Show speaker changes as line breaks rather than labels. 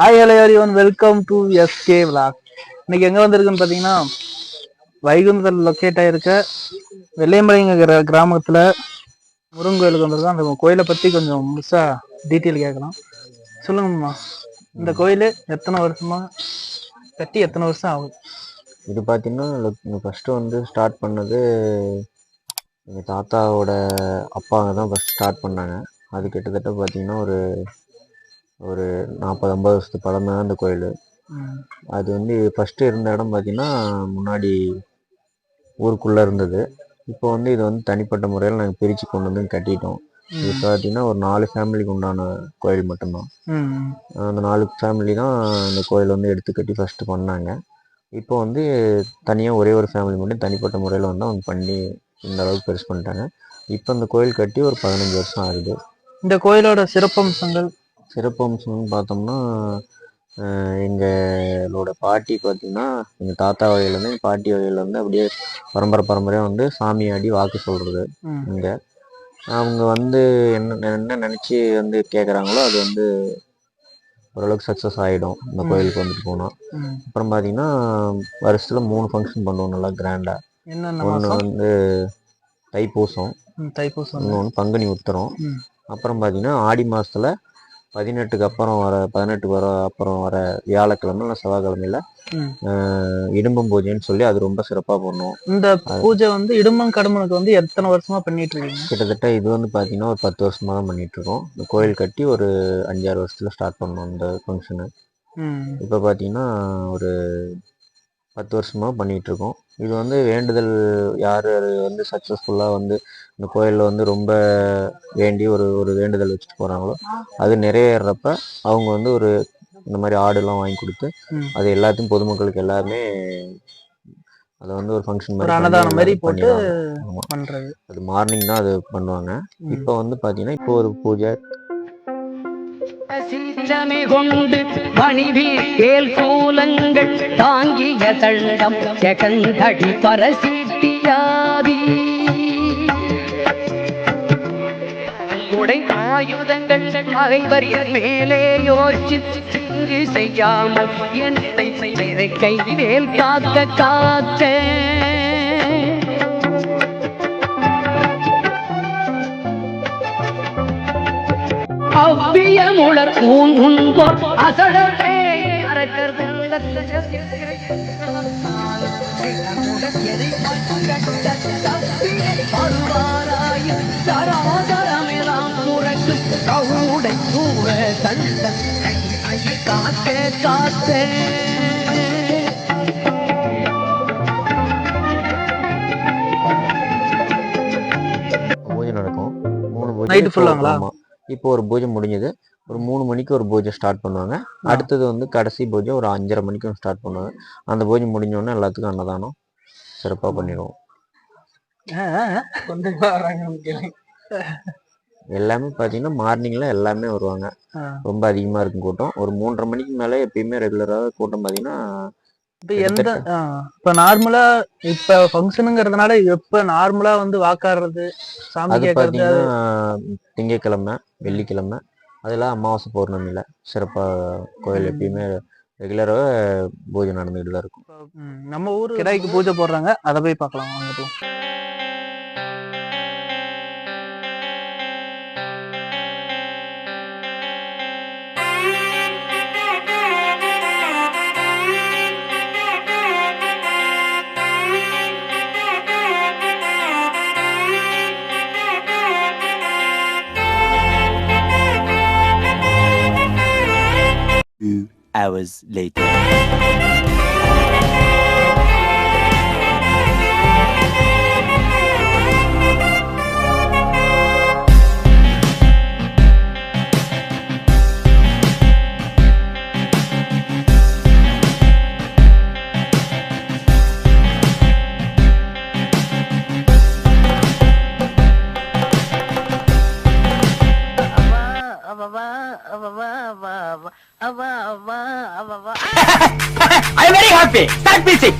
Hi hello everyone welcome to SK vlog இன்னைக்கு எங்கே வந்திருக்குன்னு பார்த்தீங்கன்னா வைகுந்தத்தில் லொக்கேட் ஆகிருக்க வெள்ளையம்பலைங்கிற கிராமத்தில் முருகன் கோயிலுக்கு வந்திருக்கோம். அந்த கோயிலை பற்றி கொஞ்சம் முழுசாக டீட்டெயில் கேட்கலாம். சொல்லுங்கம்மா இந்த கோயில் எத்தனை வருஷமா? கட்டி எத்தனை வருஷம் ஆகுது?
இது பார்த்தீங்கன்னா ஃபஸ்ட்டு வந்து ஸ்டார்ட் பண்ணது எங்கள் தாத்தாவோட அப்பாங்க தான் ஃபஸ்ட் ஸ்டார்ட் பண்ணாங்க. அது கிட்டத்தட்ட பார்த்தீங்கன்னா ஒரு ஒரு நாற்பது ஐம்பது வருஷத்துக்கு பழமையான அந்த கோயில். அது வந்து ஃபஸ்ட்டு இருந்த இடம் பார்த்தீங்கன்னா முன்னாடி ஊருக்குள்ளே இருந்தது. இப்போ வந்து இது வந்து தனிப்பட்ட முறையில் நாங்கள் பிரித்து கொண்டு வந்து கட்டிட்டோம். இது
ம்,
பார்த்தீங்கன்னா ஒரு நாலு ஃபேமிலிக்கு உண்டான கோயில் மட்டும்தான். அந்த நாலு ஃபேமிலி தான் இந்த கோயில் வந்து எடுத்து கட்டி ஃபஸ்ட்டு பண்ணாங்க. இப்போ வந்து தனியாக ஒரே ஒரு ஃபேமிலி மட்டும் தனிப்பட்ட முறையில் வந்து அவங்க பண்ணி இந்த அளவுக்கு பெருசு பண்ணிட்டாங்க. இப்போ இந்த கோயில் கட்டி ஒரு பதினஞ்சு வருஷம் ஆகுது.
இந்த கோயிலோட சிறப்பம்சங்கள்?
சிறப்பம்சம்னு பார்த்தோம்னா எங்களோட பாட்டி பார்த்தீங்கன்னா எங்கள் தாத்தா வகையிலேருந்து எங்கள் பாட்டி வகையிலேருந்து அப்படியே பரம்பரை பரம்பரையாக வந்து சாமி ஆடி வாக்கு சொல்கிறது இங்கே. அவங்க வந்து என்ன என்ன நினச்சி வந்து கேட்குறாங்களோ அது வந்து ஓரளவுக்கு சக்ஸஸ் ஆகிடும் இந்த. கோயிலுக்கு வந்துட்டு போனால். அப்புறம் பார்த்தீங்கன்னா வருஷத்தில் மூணு ஃபங்க்ஷன் பண்ணுவோம் நல்லா கிராண்டாக ஒன்று வந்து தைப்பூசம்.
தைப்பூசம்.
இன்னொன்று பங்குனி உத்தரம். அப்புறம் பார்த்தீங்கன்னா ஆடி மாதத்தில் பதினெட்டுக்கு அப்புறம் வர பதினெட்டுக்கு வர அப்புறம் வர வியாழக்கிழமை இல்லை செவ்வாய்க்கிழமையில இடும்பம் பூஜைன்னு சொல்லி அது ரொம்ப சிறப்பாக பண்ணுவோம்
இந்த பூஜை வந்து இடும்பன் கடம்பனுக்கு வந்து எத்தனை வருஷமா பண்ணிட்டு இருக்கீங்க?
கிட்டத்தட்ட இது வந்து பார்த்தீங்கன்னா ஒரு பத்து வருஷமாக தான் பண்ணிட்டு இருக்கோம் இந்த கோயில் கட்டி ஒரு அஞ்சாறு வருஷத்துல ஸ்டார்ட் பண்ணோம் இந்த ஃபங்க்ஷனு இப்போ பார்த்தீங்கன்னா ஒரு பத்து வருஷமாக பண்ணிட்டு இருக்கோம் இது வந்து வேண்டுதல் யார் வந்து சக்ஸஸ்ஃபுல்லாக வந்து இந்த கோயிலில் வந்து ரொம்ப வேண்டி ஒரு ஒரு வேண்டுதல் வச்சுட்டு போகிறாங்களோ அது நிறைவேறப்ப அவங்க வந்து ஒரு இந்த மாதிரி ஆடுலாம் வாங்கி கொடுத்து. அது எல்லாத்தையும் பொதுமக்களுக்கு எல்லாமே அதை வந்து ஒரு ஃபங்க்ஷன்
ஒரு அன்னதானம் மாதிரி போட்டு
ஆமா.
பண்றது
அது மார்னிங் தான் அது பண்ணுவாங்க. இப்போ வந்து பார்த்தீங்கன்னா இப்போ ஒரு பூஜை
சிற்றமை கொண்டு மணிவில் ஏல் சூலங்கள் தாங்கிய தண்டம் ஜெகந்தடி பரசித்தியாதி உடை ஆயுதங்கள் அனைவரின் மேலே யோசித்து செய்யாமல் என்னை கை வேல் காக்க காக்க. அவ்வியமுளர் ஊன் காத்தே காத்தே
பூஜை நடக்கும். மூணு பூஜை
Night
இப்போ- ஒரு பூஜை முடிஞ்சது. ஒரு மூணு மணிக்கு ஒரு பூஜை ஸ்டார்ட் பண்ணுவாங்க. அடுத்தது வந்து கடைசி பூஜை ஒரு அஞ்சரை மணிக்கு ஸ்டார்ட் பண்ணுவாங்க. அந்த பூஜை முடிஞ்ச உடனே எல்லாத்துக்கும் அன்னதானம் சிறப்பாக பண்ணிடுவோம். எல்லாமே பார்த்தீங்கன்னா மார்னிங்கில் எல்லாமே வருவாங்க. ரொம்ப அதிகமாக இருக்கும் கூட்டம். ஒரு மூன்றரை மணிக்கு மேலே எப்பயுமே ரெகுலராக கூட்டம் பார்த்தீங்கன்னா
இப்ப எந்த ஆ, இப்ப நார்மலா இப்ப ஃபங்க்ஷனுங்கிறதுனால எப்ப நார்மலா வந்து வாக்காடுறது சாமி கேட்கறது
திங்கக்கிழமை வெள்ளிக்கிழமை அதெல்லாம் அமாவாசை பௌர்ணமியில் சிறப்பாக கோயில் எப்பயுமே ரெகுலராக பூஜை நடந்துகிட்டு தான் இருக்கும்
நம்ம ஊரு கிடாய்க்கு பூஜை போடுறாங்க. அதை போய் பார்க்கலாம் வாங்க
hours later.
I'm very happy. Start music.